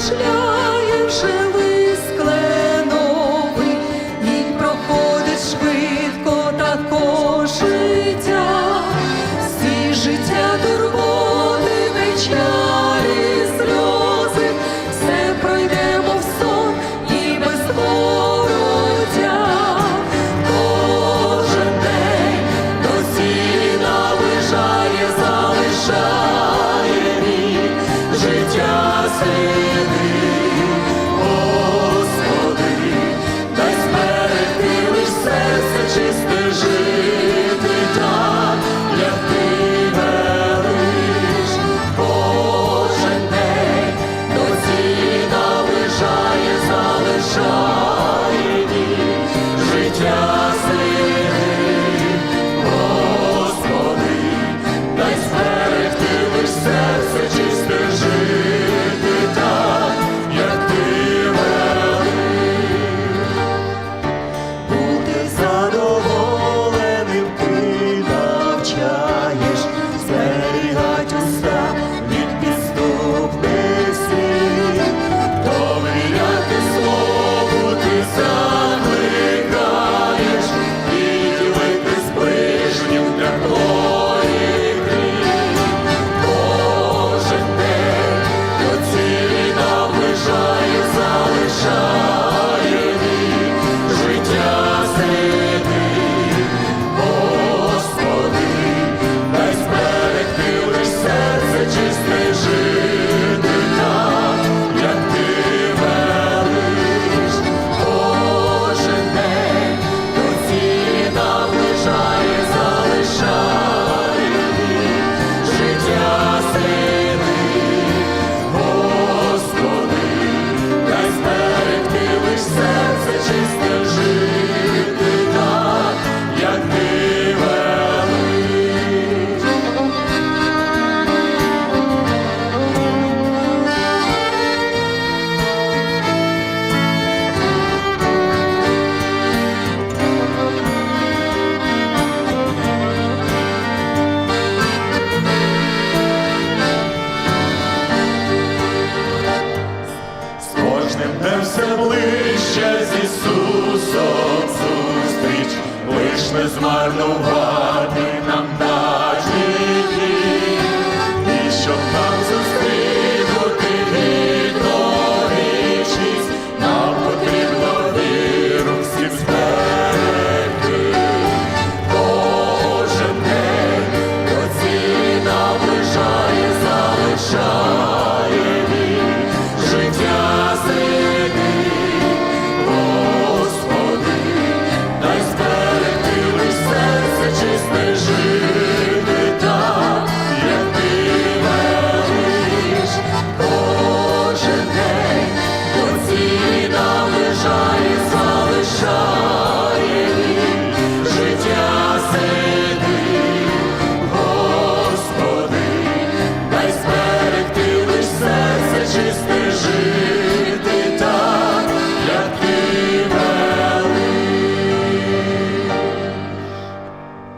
Schluss. just in the де все ближче з Ісусом зустріч, лиш не змарнувати нам надії, і щоб нам